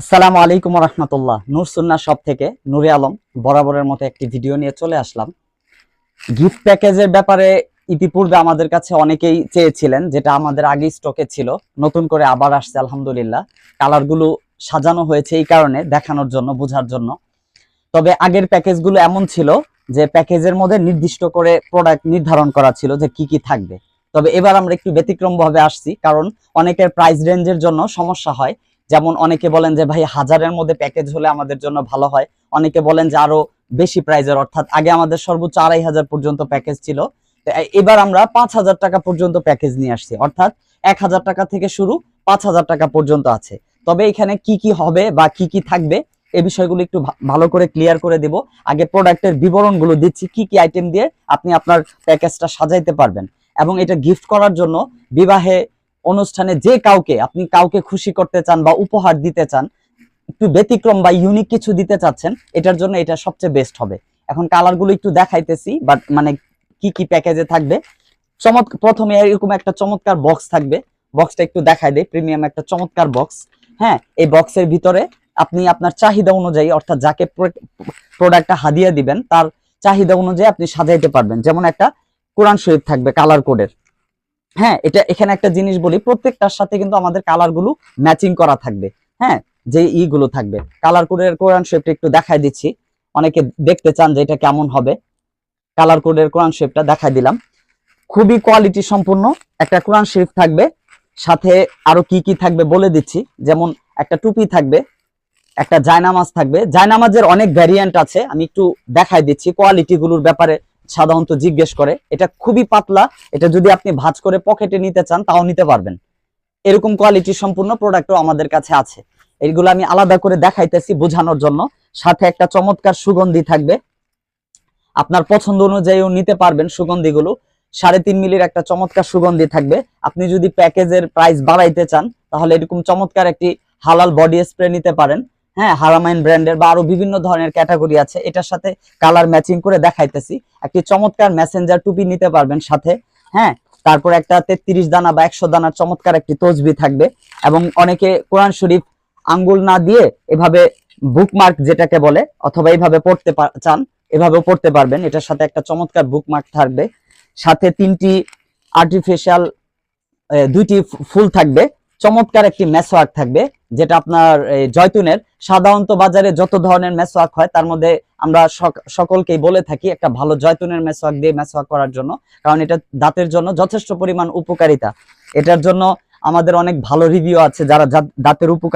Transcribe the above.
আসসালামু আলাইকুম রহমতুল্লাহ নূর সুন্না শপ থেকে নুরে আলম বরাবরের মতো একটি ভিডিও নিয়ে চলে আসলাম। গিফট প্যাকেজের ব্যাপারে ইতিপূর্বে আমাদের কাছে অনেকেই চেয়েছিলেন, যেটা আমাদের আগে স্টকে ছিল। নতুন করে আবার আসছে, আলহামদুলিল্লাহ। কালারগুলো সাজানো হয়েছে এই কারণে, দেখানোর জন্য, বোঝার জন্য। তবে আগের প্যাকেজগুলো এমন ছিল যে প্যাকেজের মধ্যে নির্দিষ্ট করে প্রোডাক্ট নির্ধারণ করা ছিল যে কি কি থাকবে। তবে এবার আমরা একটু ব্যতিক্রম ভাবে আসছি, কারণ অনেকের প্রাইস রেঞ্জের জন্য সমস্যা হয়। যেমন অনেকে বলেন যে, ভাই, হাজারের মধ্যে প্যাকেজ হলে আমাদের জন্য ভালো হয়। অনেকে বলেন যে, আরও বেশি প্রাইজের অর্থাৎ আগে আমাদের সর্বোচ্চ আড়াই হাজার পর্যন্ত প্যাকেজ ছিল। এবার আমরা পাঁচ হাজার টাকা পর্যন্ত প্যাকেজ নিয়ে আসছি। অর্থাৎ এক হাজার টাকা থেকে শুরু পাঁচ হাজার টাকা পর্যন্ত আছে। তবে এখানে কি কি হবে বা কি কি থাকবে এই বিষয়গুলো একটু ভালো করে ক্লিয়ার করে দেব। আগে প্রোডাক্টের বিবরণগুলো দিচ্ছি, কি কি আইটেম দিয়ে আপনি আপনার প্যাকেজটা সাজাইতে পারবেন। এবং এটা গিফট করার জন্য বিবাহে অনুষ্ঠানে যে কাউকে, আপনি কাউকে খুশি করতে চান বা উপহার দিতে চান, একটু ব্যতিক্রম বা ইউনিক কিছু দিতে চাচ্ছেন, এটার জন্য এটা সবচেয়ে বেস্ট হবে। এখন কালারগুলো একটু দেখাইতেছি বাট মানে কি কি প্যাকেজে থাকবে? চমৎকার প্রথমে এরকম একটা চমৎকার বক্স থাকবে। বক্সটা একটু দেখাই দেয় প্রিমিয়াম একটা চমৎকার বক্স হ্যাঁ এই বক্সের ভিতরে আপনি আপনার চাহিদা অনুযায়ী, অর্থাৎ যাকে প্রোডাক্টটা হাদিয়া দিবেন, তার চাহিদা অনুযায়ী আপনি সাজাইতে পারবেন। যেমন একটা কোরআন শরীফ থাকবে কালার কোডের হ্যাঁ এটা এখানে একটা জিনিস বলি, প্রত্যেকটার সাথে কিন্তু আমাদের কালারগুলো ম্যাচিং করা থাকবে। হ্যাঁ যে ইগুলো থাকবে। কালার কোডের কোরআন শরীফটা একটু দেখাই দিচ্ছি। অনেকে দেখতে চান যে এটা কেমন হবে। কালার কোডের কোরআন শরীফটা দেখাই দিলাম। খুবই কোয়ালিটি সম্পূর্ণ একটা কোরআন শরীফ থাকবে। সাথে আরও কি কি থাকবে বলে দিচ্ছি। যেমন একটা টুপি থাকবে, একটা জায়নামাজ থাকবে। জায়নামাজের অনেক ভ্যারিয়েন্ট আছে, আমি একটু দেখাই দিচ্ছি কোয়ালিটি গুলোর ব্যাপারে। সাধারণত জিজ্ঞেস করে, এটা খুবই পাতলা, এটা যদি আপনি ভাঁজ করে পকেটে নিতে চান, তাও নিতে পারবেন। এরকম কোয়ালিটি সম্পূর্ণ প্রোডাক্টও আমাদের কাছে আছে। এইগুলো আমি আলাদা করে দেখাইতেছি বোঝানোর জন্য। সাথে একটা চমৎকার সুগন্ধি থাকবে। আপনার পছন্দ অনুযায়ীও নিতে পারবেন সুগন্ধিগুলো। সাড়ে তিন মিলির একটা চমৎকার সুগন্ধি থাকবে। আপনি যদি প্যাকেজের প্রাইস বাড়াইতে চান, তাহলে এরকম চমৎকার একটি হালাল বডি স্প্রে নিতে পারেন। হ্যাঁ হারামাইন ব্র্যান্ডের বা আরও বিভিন্ন ধরনের ক্যাটাগরি আছে। এটার সাথে কালার ম্যাচিং করে দেখাইতেছি। একটি চমৎকার মেসেঞ্জার টুপি নিতে পারবেন সাথে হ্যাঁ। তারপর একটা তেত্রিশ দানা বা একশো দানার চমৎকার একটি তসবি থাকবে। এবং অনেকে কোরআন শরীফ আঙ্গুল না দিয়ে এভাবে বুকমার্ক যেটাকে বলে, অথবা এইভাবে পড়তে চান, এভাবেও পড়তে পারবেন। এটার সাথে একটা চমৎকার বুকমার্ক থাকবে। সাথে তিনটি আর্টিফিশিয়াল দুইটি ফুল থাকবে। চমৎকার একটি মেসওয়ার্ক থাকবে, যেটা আপনার জয়তুনের সাধারণত বাজারে যত ধরনের মেসওয়ার্ক হয়, তার মধ্যে আমরা সক- সকলকেই বলে থাকি একটা ভালো জয়তুনের মেসওয়ার্ক দিয়ে মেসওয়ার্ক করার জন্য, কারণ এটা দাঁতের জন্য যথেষ্ট পরিমাণ উপকারিতা। এটার জন্য আমাদের অনেক ভালো রিভিউ আছে, যারা দাঁতের উপকার